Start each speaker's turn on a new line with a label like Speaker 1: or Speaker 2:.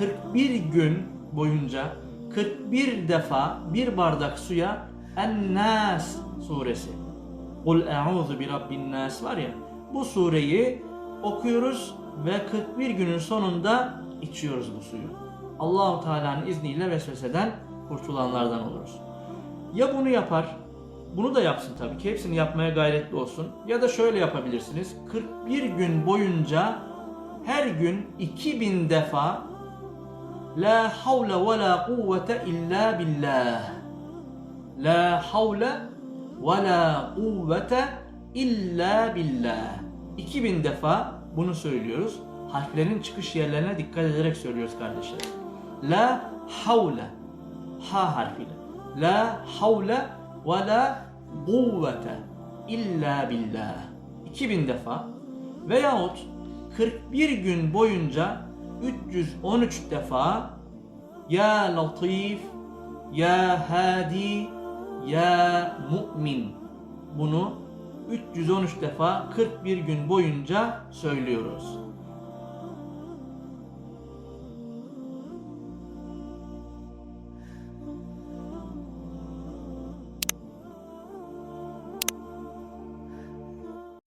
Speaker 1: 41 gün boyunca 41 defa bir bardak suya En-Nas suresi. Kul e'udhu bi rabbin nas var ya. Bu sureyi okuyoruz ve 41 günün sonunda içiyoruz bu suyu. Allahu Teala'nın izniyle vesveseden kurtulanlardan oluruz. Ya bunu yapar, bunu da yapsın tabii ki. Hepsini yapmaya gayretli olsun. Ya da şöyle yapabilirsiniz. 41 gün boyunca her gün 2000 defa La havle ve la kuvvete illa billah. La havle ve la kuvvete illa billah. 2000 defa bunu söylüyoruz. Harflerin çıkış yerlerine dikkat ederek söylüyoruz kardeşler. La havle ha harfiyle. La havle ve la kuvvete illa billah. 2000 defa veyahut 41 gün boyunca 313 defa Ya Latif, Ya Hadi, Ya Mu'min. Bunu 313 defa 41 gün boyunca söylüyoruz.